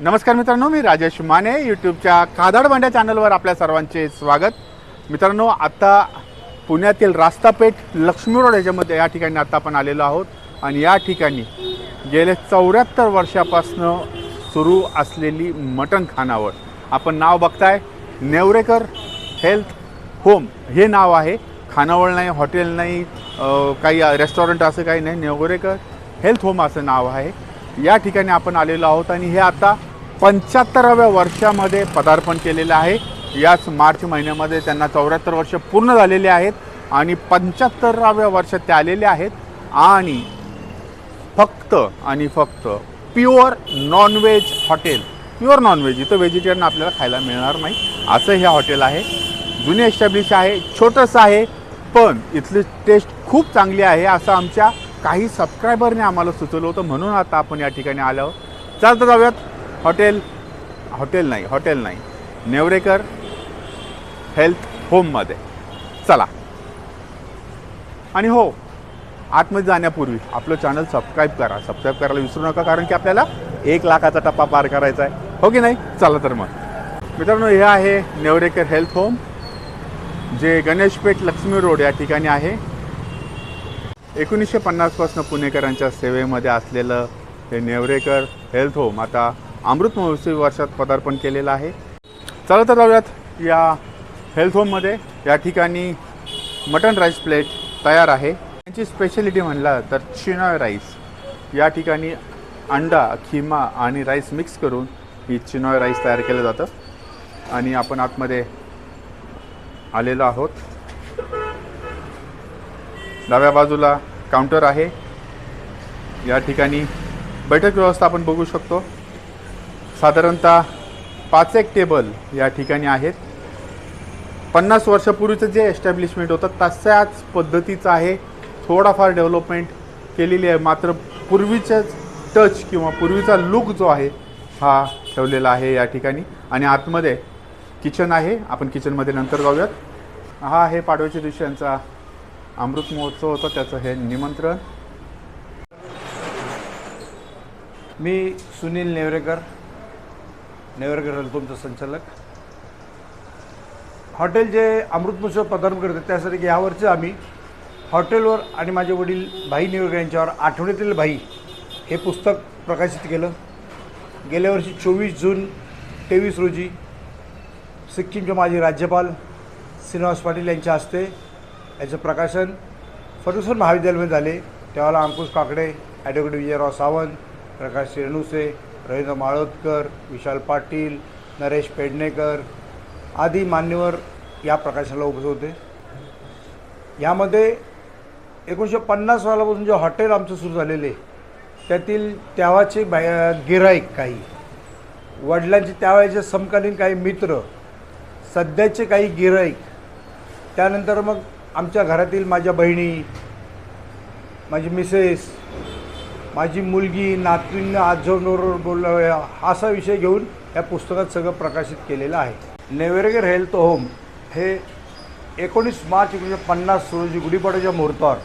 नमस्कार मित्रांनो मी राजेश माने यूट्यूबच्या कादड भांड्या चॅनलवर आपल्या सर्वांचे स्वागत. मित्रांनो आत्ता पुण्यातील रास्तापेठ लक्ष्मी रोड याच्यामध्ये या ठिकाणी आत्ता आपण आलेलो आहोत आणि या ठिकाणी गेले चौऱ्याहत्तर वर्षापासनं सुरू असलेली मटण खानावळ. आपण नाव बघताय नेवरेकर हेल्थ होम. हे नाव आहे. खानावळ नाही हॉटेल नाही काही रेस्टॉरंट असं काही नाही. नेवरेकर हेल्थ होम असं नाव आहे. या ठिकाणी आपण आलेलो आहोत आणि हे आता पंच्याहत्तराव्या वर्षामध्ये पदार्पण केलेलं आहे. याच मार्च महिन्यामध्ये त्यांना चौऱ्याहत्तर वर्ष पूर्ण झालेले आहेत आणि पंच्याहत्तराव्या वर्षात ते आलेले आहेत. आणि फक्त आणि फक्त pure non veg hotel. Pure non veg इथं व्हेजिटेरियन आपल्याला खायला मिळणार नाही. असं हे हॉटेल आहे. जुने एस्टॅब्लिश आहे छोटंसं आहे पण इथली टेस्ट खूप चांगली आहे असं आमच्या काही सबस्क्रायबरने आम्हाला सुचवलं होतं. म्हणून आता आपण या ठिकाणी आलो आहोत. चालतं जाऊयात. हॉटेल हॉटेल नाही हॉटेल नाही. नेवरेकर हेल्थ होममध्ये. चला. आणि हो आतमध्ये जाण्यापूर्वी आपलं चॅनल सबस्क्राईब करा. सबस्क्राईब करायला विसरू नका कारण की आपल्याला एक लाखाचा टप्पा पार करायचा आहे. हो की नाही? चला तर मग. मित्रांनो हे आहे नेवरेकर हेल्थ होम जे गणेशपेठ लक्ष्मी रोड या ठिकाणी आहे. एकोणीसशे पन्नासपासून पुणेकरांच्या सेवेमध्ये असलेलं हे नेवरेकर हेल्थ होम. आता अमृत महोत्सवी वर्षात पदार्पण केलेलं आहे. चला तर जाऊयात या हेल्थ होममध्ये या ठिकाणी मटन राईस प्लेट तयार आहे. त्यांची स्पेशलिटी म्हणला तर चिनॉय राईस या ठिकाणी अंडा खिमा आणि राईस मिक्स करून ही चिनॉय राईस तयार केलं जातं. आणि आपण आतमध्ये आलेलो आहोत. डाव्या बाजूला काउंटर आहे. या ठिकाणी बैठक व्यवस्था आपण बघू शकतो. साधारणतः पाच एक टेबल या ठिकाणी आहेत. पन्नास वर्षापूर्वीचं जे एस्टॅब्लिशमेंट होतं तशाच पद्धतीचं आहे. थोडाफार डेव्हलपमेंट केलेली आहे. मात्र पूर्वीचं टच किंवा पूर्वीचा लुक जो आहे हा ठेवलेला आहे या ठिकाणी. आणि आतमध्ये किचन आहे. आपण किचनमध्ये नंतर जाऊयात. हा आहे पाडव्याच्या दिवशी यांचा अमृत महोत्सव होता. त्याचं हे निमंत्रण. मी सुनील नेवरेकर नेवरकर तुमचं संचालक. हॉटेल जे अमृत महोत्सव पदार्पण करते त्यासाठी यावरचे आम्ही हॉटेलवर आणि माझे वडील भाई नेवरकर यांच्यावर आठवड्यातील भाई हे पुस्तक प्रकाशित केलं. गेल्या वर्षी चोवीस जून तेवीस रोजी सिक्कीमचे माजी राज्यपाल श्रीनिवास पाटील यांच्या हस्ते याचं प्रकाशन फर्ग्युसन महाविद्यालयामध्ये झाले. त्यावेळेला अंकुश काकडे ॲडव्होकेट विजयराव सावंत प्रकाश रेणुसे रवींद्र माळोदकर विशाल पाटील नरेश पेडणेकर आदी मान्यवर या प्रकाशनाला उपस्थित होते. यामध्ये एकोणीसशे पन्नास सालापासून जे हॉटेल आमचं सुरू झालेले त्यातील त्यावाचे बाय गिराईक काही वडिलांचे त्यावेळेचे समकालीन काही मित्र सध्याचे काही गिराईक त्यानंतर मग आमच्या घरातील माझ्या बहिणी माझी मिसेस माझी मुलगी नातूंना आजोबरोबर बोललं असा विषय घेऊन या पुस्तकात सगळं प्रकाशित केलेलं आहे. नेवेरगर हेल्थ होम हे एकोणीस मार्च एकोणीसशे पन्नास रोजी गुढीपाडाच्या मुहूर्तावर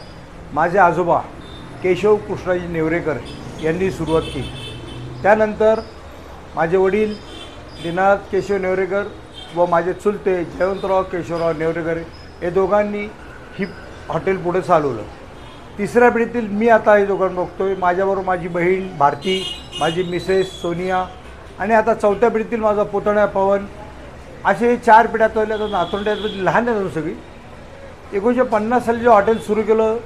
माझे आजोबा केशव कृष्णाजी नेवरेकर यांनी सुरुवात केली. त्यानंतर माझे वडील दिनाथ केशव नेवरेकर व माझे चुलते जयवंतराव केशवराव नेवरेकर हे दोघांनी ही हॉटेल पुढे चालवलं. तिसऱ्या पिढीतील मी आता हे बघतो बघतोय. माझ्याबरोबर माझी बहीण भारती माझी मिसेस सोनिया आणि आता चौथ्या पिढीतील माझा पुतण्या पवन. असे चार पिढ्या तोल्या तर नातोंड्यात म्हणजे लहान आहेत सगळी. एकोणीसशे पन्नास साली जे हॉटेल सुरू केलं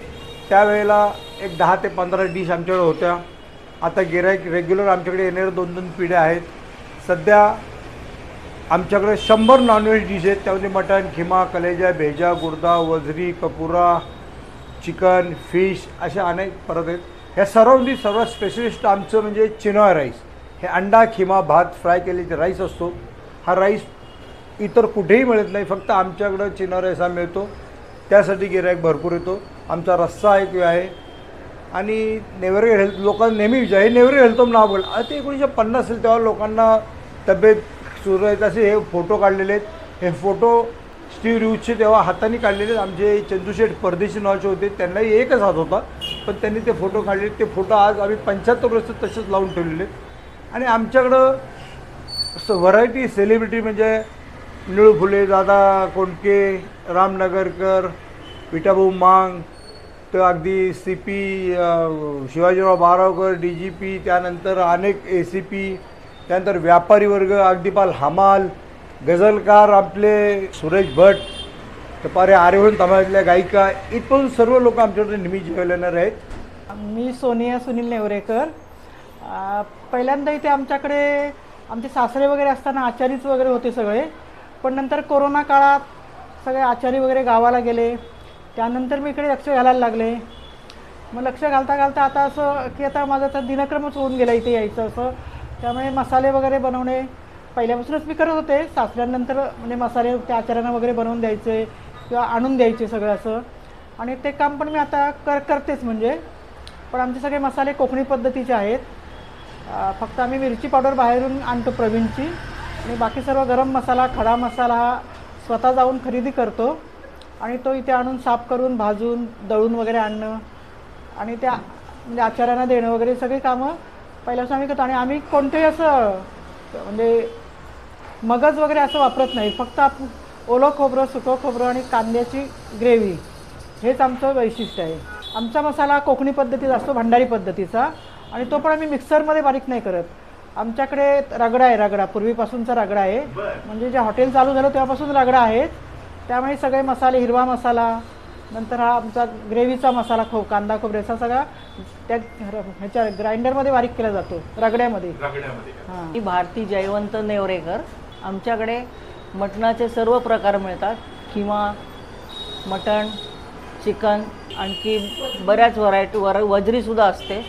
त्यावेळेला एक दहा ते पंधरा डिश आमच्याकडे होत्या. आता गिराईक रेग्युलर आमच्याकडे येणाऱ्या दोन दोन पिढ्या आहेत. सध्या आमच्याकडे शंभर नॉनव्हेज डिश आहेत. त्यामध्ये मटण खिमा कलेजा भेजा गुर्दा वजरी कपुरा चिकन फिश अशा अनेक परत आहेत. ह्या सर्वांनी सर्वात स्पेशलिस्ट आमचं म्हणजे चिनॉय राईस हे अंडा खिमा भात फ्राय केलेले राईस असतो. हा राईस इतर कुठेही मिळत नाही फक्त आमच्याकडं चिनॉय राईस हा मिळतो. त्यासाठी गिरायक भरपूर येतो. आमचा रस्सा एक आहे. आणि नेवरे हेल्थ लोकांना नेहमी विचार हे नेवरे हेल्थ नाव बोल. ते एकोणीसशे पन्नास असेल तेव्हा लोकांना तब्येत सुरू आहेत असे हे फोटो काढलेले आहेत. हे फोटो स्टीव्ह रिव्हचे तेव्हा हाताने काढलेले आमचे चंदूशेठ परदेशी नावाचे होते. त्यांनाही एकच हात होता. पण त्यांनी ते फोटो काढले. ते फोटो आज आम्ही पंच्याहत्तर वर्ष तसेच लावून ठेवलेले. आणि आमच्याकडं व्हरायटी सेलिब्रिटी म्हणजे निळू फुले दादा कोंडके रामनगरकर विटाभाऊ मांग तर अगदी C P Shivajirao Baravkar D G P त्यानंतर अनेक ए सी पी त्यानंतर व्यापारी वर्ग अगदीपाल हमाल गझलकार आपले सुरेश भट टपारे आर्यवन समाजातल्या गायिका इथून सर्व लोक आमच्याकडे नेहमी जेवायला येणार आहेत. मी सोनिया सुनील नेवरेकर. पहिल्यांदा इथे आमच्याकडे आमचे सासरे वगैरे असताना आचारीच वगैरे होते सगळे. पण नंतर कोरोना काळात सगळे आचारी वगैरे गावाला गेले. त्यानंतर मी इकडे लक्ष घालायला लागले. मग लक्ष घालता घालता आता असं की आता माझा तर दिनक्रमच होऊन गेला इथे यायचं असं. त्यामुळे मसाले वगैरे बनवणे पहिल्यापासूनच मी करत होते. सासऱ्यानंतर म्हणजे मसाले त्या आचार्यांना वगैरे बनवून द्यायचे किंवा आणून द्यायचे सगळं असं. आणि ते काम पण मी आता कर करतेच म्हणजे. पण आमचे सगळे मसाले कोकणी पद्धतीचे आहेत. फक्त आम्ही मिरची पावडर बाहेरून आणतो प्रवीणची. आणि बाकी सर्व गरम मसाला खडा मसाला हा स्वतः जाऊन खरेदी करतो. आणि तो इथे आणून साफ करून भाजून दळून वगैरे आणणं. आणि त्या म्हणजे आचार्यांना देणं वगैरे सगळी कामं पहिल्यापासून आम्ही करतो. आणि आम्ही कोणतेही असं म्हणजे मगज वगैरे असं वापरत नाही. फक्त आप ओलं खोबरं सुकं खोबरं आणि कांद्याची ग्रेव्ही. हेच आमचं वैशिष्ट्य आहे. आमचा मसाला कोकणी पद्धतीचा असतो भंडारी पद्धतीचा. आणि तो पण आम्ही मिक्सरमध्ये बारीक नाही करत. आमच्याकडे रगडा आहे रगडा. पूर्वीपासूनचा रगडा आहे. म्हणजे जे हॉटेल चालू झालं तेव्हापासून रगडा आहे त्यामुळे सगळे मसाले हिरवा मसाला नंतर हा आमचा ग्रेव्हीचा मसाला खो कांदा खोबऱ्याचा सगळा त्या ह्याच्या ग्राइंडरमध्ये बारीक केला जातो रगड्यामध्ये. हां. मी भारती जयवंत नेवरेकर. आमच्याकडे मटणाचे सर्व प्रकार मिळतात. किंवा मटण चिकन आणखी बऱ्याच व्हरायटी वर वजरीसुद्धा असते.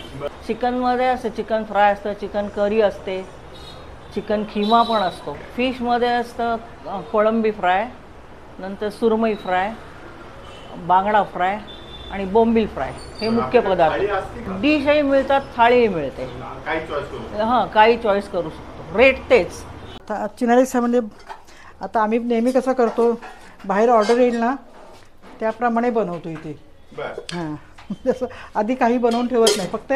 चिकनमध्ये असते चिकन फ्राय असतं चिकन करी असते चिकन खिमा पण असतो. फिशमध्ये असतं कोळंबी फ्राय नंतर सुरमई फ्राय बांगडा फ्राय आणि बोंबील फ्राय. हे मुख्य पदार्थ. डिशही मिळतात थाळीही मिळते. हां काही चॉईस करू शकतो. रेट तेच. आता चिनारी म्हणजे आता आम्ही नेहमी कसं करतो बाहेर ऑर्डर येईल ना त्याप्रमाणे बनवतो इथे. हां. जसं आधी काही बनवून ठेवत नाही फक्त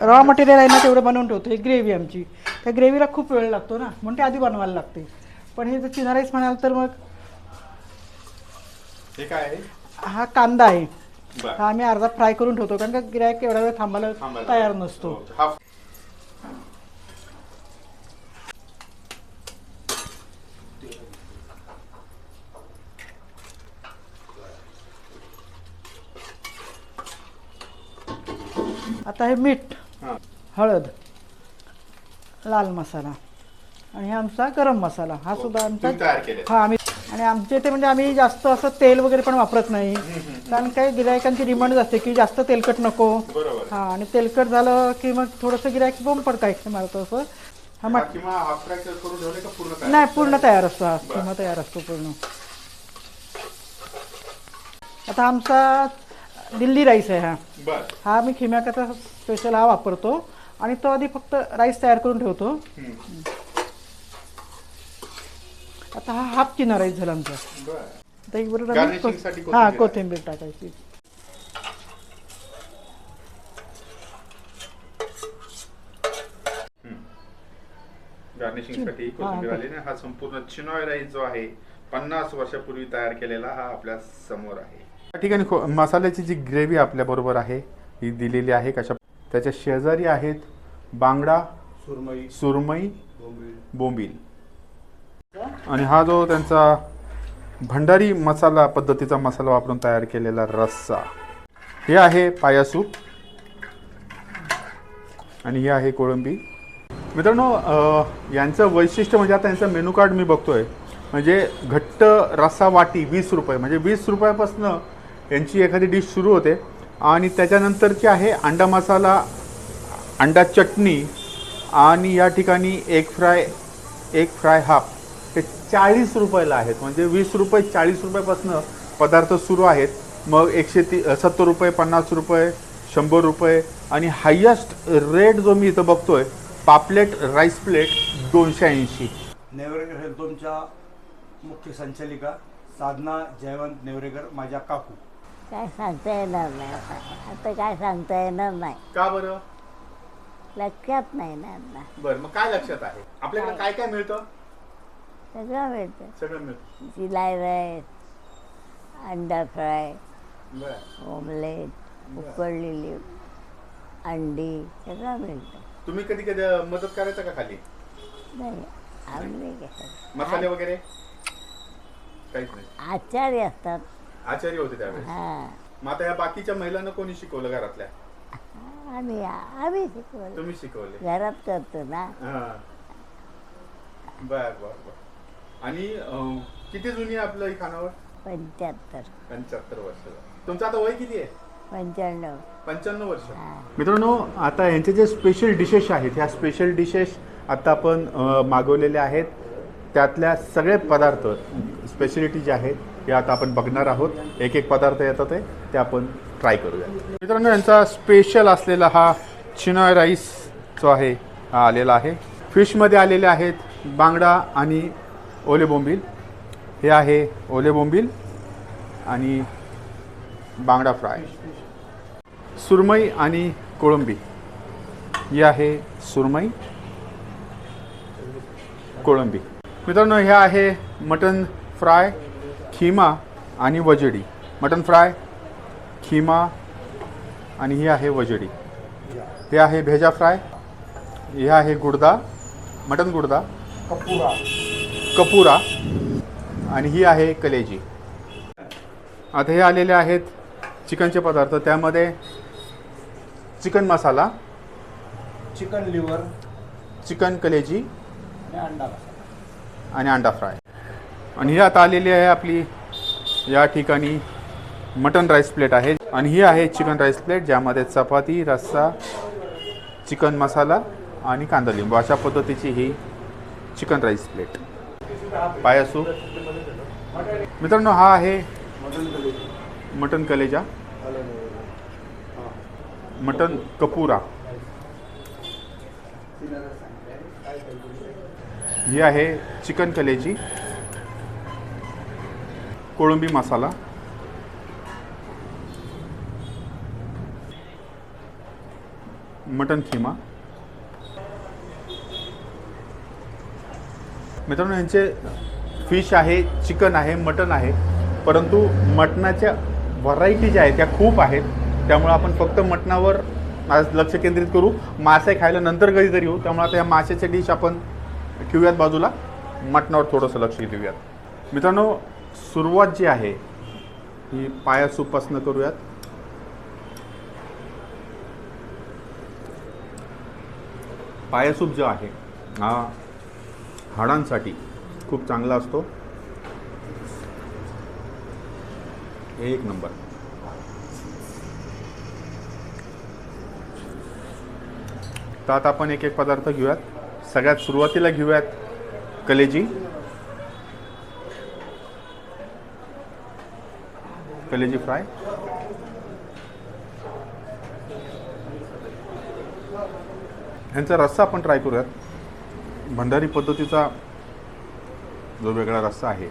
रॉ मटेरियल आहे ना तेवढं बनवून ठेवतो ही ग्रेव्ही आमची. त्या ग्रेव्हीला खूप वेळ लागतो ना म्हणून ते आधी बनवायला लागते. पण हे जर चिना राईस म्हणाल तर मग हे काय आहे? हा कांदा आहे. हा आम्ही अर्धा फ्राय करून ठेवतो कारण का गिरायक एवढा वेळ थांबायला थांबायला. तयार नसतो. आता हे मीठ हा. हळद लाल मसाला आणि हा आमचा गरम मसाला. हा सुद्धा आमचा हा आम्ही आणि आमच्या इथे म्हणजे आम्ही जास्त असं तेल वगैरे पण वापरत नाही. कारण काही गिरायकांची डिमांड असते की जास्त तेलकट नको. हा आणि तेलकट झालं की मग थोडंसं गिरायक बोंब पडकायचं मारतो असं. हा मग? नाही पूर्ण तयार असतो हा. किंवा तयार असतो पूर्ण. आता आमचा दिल्ली राईस आहे हा. हा मी खिम्याकाचा स्पेशल हा वापरतो आणि तो आधी फक्त राईस तयार करून ठेवतो. आता हा हाफ किना राईस झाला आमचा. बर. आता एक बरोबर हा कोथिंबीर टाकायची. गार्निशिंगसाठी कोथिंबीर आली ना हा संपूर्ण चिनॉय राईस जो आहे पन्नास वर्षापूर्वी तयार केलेला हा आपल्यासमोर आहे. या ठिकाणी खो- मसाल्याची जी ग्रेव्ही आपल्या बरोबर आहे ही दिलेली आहे कशा त्याच्या शेजारी आहेत बांगडा सुरमई सुरमई बोंबील. आणि हा जो त्यांचा भंडारी मसाला पद्धतीचा मसाला वापरून तयार केलेला रस्सा हे आहे पाया सूप. आणि हे आहे कोळंबी. मित्रांनो यांचं वैशिष्ट्य म्हणजे आता यांचं मेनू कार्ड मी बघतोय. म्हणजे घट्ट रस्सा वाटी वीस रुपये म्हणजे वीस रुपयापासनं यांची एखादी डिश सुरू होते. आणि त्याच्यानंतरची आहे अंडा मसाला अंडा चटणी आणि या ठिकाणी एक फ्राय एक फ्राय हाफ. हे चाळीस रुपयाला आहेत. म्हणजे वीस रुपये चाळीस रुपयापासनं पदार्थ सुरू आहेत. मग एकशे ती सत्तर रुपये पन्नास रुपये शंभर रुपये आणि हायेस्ट रेट जो मी इथं बघतो आहे पापलेट राईस प्लेट दोनशे ऐंशी. नेवरेकर हेल्थोमच्या मुख्य संचालिका साधना जयवंत नेवरेकर माझ्या काकू. काय सांगता येणार नाही. आता आता काय सांगता येणार नाही. का बरं? लक्षात नाही ना आता. बरं मग काय लक्षात आहे? आपल्याकडे काय? काय मिळतं? सगळं मिळतं. सगळं मिळतं. शिलाई राईस अंडा फ्राय बरं. ऑमलेट उकडलेली अंडी सगळं मिळतं. तुम्ही कधी कधी मदत करायचं का खाली? नाही आम्ही मसाले वगैरे? काहीच नाही. आचार्य असतात. आचार्य होते त्यावेळेस. हां. मग आता या बाकीच्या महिलांना कोणी शिकवलं घरातल्या? आम्ही आम्ही शिकवलं. तुम्ही शिकवले. घरात करतो ना. हा. बर बर बर. आणि अं, किती जुनी आहे आपलं ही खानावळ? पंच्याहत्तर. पंच्याहत्तर वर्ष. तुमचं आता वय किती आहे? पंच्याण्णव. पंच्याण्णव वर्ष. हां. मित्रांनो आता यांचे जे स्पेशल डिशेस आहेत ह्या स्पेशल डिशेस आता आपण अ, मागवलेल्या आहेत. त्यातल्या सगळे पदार्थ स्पेशलिटी जे आहेत हे आता आपण बघणार आहोत. एक एक पदार्थ येतात ते ते आपण ट्राय करूया. मित्रांनो यांचा स्पेशल असलेला हा चिनॉय राईस जो आहे हा आलेला आहे. फिशमध्ये आलेले आहेत बांगडा आणि ओले बोंबील. हे आहे ओले बोंबील आणि बांगडा फ्राय. सुरमई आणि कोळंबी. ही आहे सुरमई कोळंबी. मित्रांनो हे आहे मटन फ्राय खिमा आणि वजडी. मटन फ्राय खिमा आणि ही आहे वजडी. हे आहे भेजा फ्राय. हे आहे गुडदा मटन गुडदा. कपुरा. कपुरा आणि ही आहे कलेजी. आता हे आलेले आहेत चिकनचे पदार्थ. त्यामध्ये chicken masala chicken liver chicken कलेजी आणि अंडा आणि अंडा फ्राय. आणि ही आता आलेली आहे आपली या ठिकाणी मटन राईस प्लेट आहे. आणि ही आहे चिकन राईस प्लेट ज्यामध्ये चपाती रस्सा चिकन मसाला आणि कांदा लिंबू. अशा पद्धतीची ही chicken rice plate. Paya soup मित्रांनो हा आहे मटन कलेजा. मटन कपुरा. ही आहे चिकन कलेजी कोळंबी मसाला. मटन खिमा. मित्रांनो यांचे फिश आहे चिकन आहे मटन आहे परंतु मटणाच्या व्हरायटी ज्या आहेत त्या खूप आहेत. त्यामुळं आपण फक्त मटणावर आज लक्ष केंद्रित करू. मासे खायला नंतर कधीतरी येऊ. त्यामुळे आता या माशाच्या डिश आपण ठेवूयात बाजूला. मटणावर थोडंसं लक्ष देऊयात मित्रांनो सुरुवात जी आहे ही पायासुपासनं करूयात. पायासूप जो आहे हा हाडांसाठी खूप चांगला असतो. एक नंबर. तर आता आपण एक एक पदार्थ घेऊयात. सगळ्यात सुरुवातीला घेऊयात कलेजी. कलेजी फ्राय. ह्यांचा रस्सा आपण ट्राय करूयात. भंडारी पद्धतीचा जो वेगळा रस्सा आहे.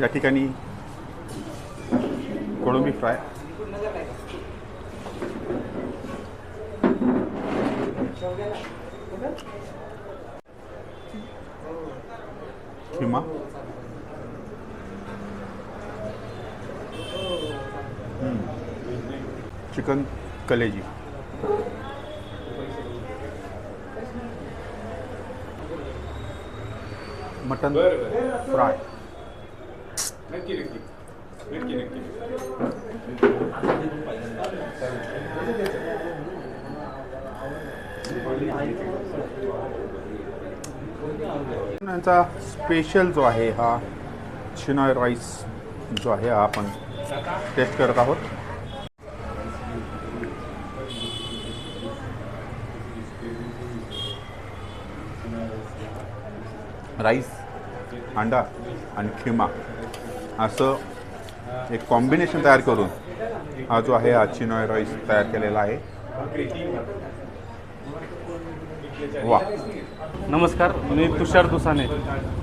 या ठिकाणी कोळंबी फ्राय. खिमा. चिकन कलेजी. Mutton fry. यांचा स्पेशल जो आहे हा शिनॉय राईस जो आहे हा आपण टेस्ट करत आहोत. राईस अंडा आणि खिमा. असं एक कॉम्बिनेशन तयार करून हा जो आहे आजची नॉय राईस तयार केलेला आहे. वा. नमस्कार मी तुषार दुसाने.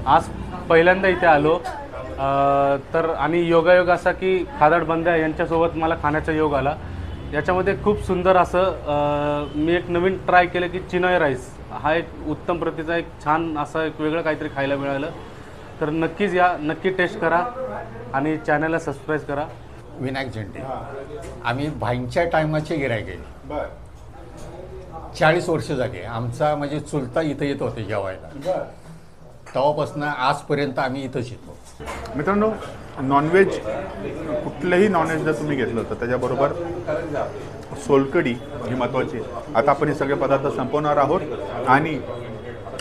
आज पहिल्यांदा इथे आलो. तर आणि योगायोग असा की खादाड बंद्या यांच्यासोबत मला खाण्याचा योग आला. याच्यामध्ये खूप सुंदर असं मी एक नवीन ट्राय केलं की चिनॉय राईस हा एक उत्तम प्रतीचा एक छान असं एक वेगळं काहीतरी खायला मिळालं. तर नक्कीच या नक्की टेस्ट करा आणि चॅनलला सबस्क्राईब करा. विनायक झेंडे. आम्ही भाईंच्या टायमाचे गिरायक आहे. बर चाळीस वर्ष झाली. आमचा म्हणजे चुलता इथं येत होते जेवायला. तेव्हापासून आजपर्यंत आम्ही इथंच येतो. मित्रांनो नॉनव्हेज कुठलंही नॉनव्हेज जर तुम्ही घेतलं तर त्याच्याबरोबर सोलकडी ही महत्त्वाची आहे. आता आपण हे सगळे पदार्थ संपवणार आहोत आणि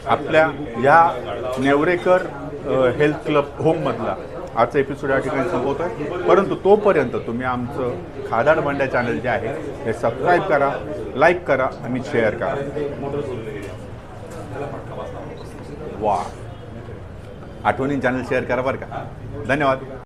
आपल्या या नेवरेकर हेल्थ क्लब होममधला आजचा एपिसोड या ठिकाणी संपवतो आहे परंतु तोपर्यंत तुम्ही आमचं खादाड मंड्या चॅनल जे आहे हे सबस्क्राईब करा लाईक करा आणि शेअर करा. वा आठवणी चॅनल शेअर करा बरं का. धन्यवाद.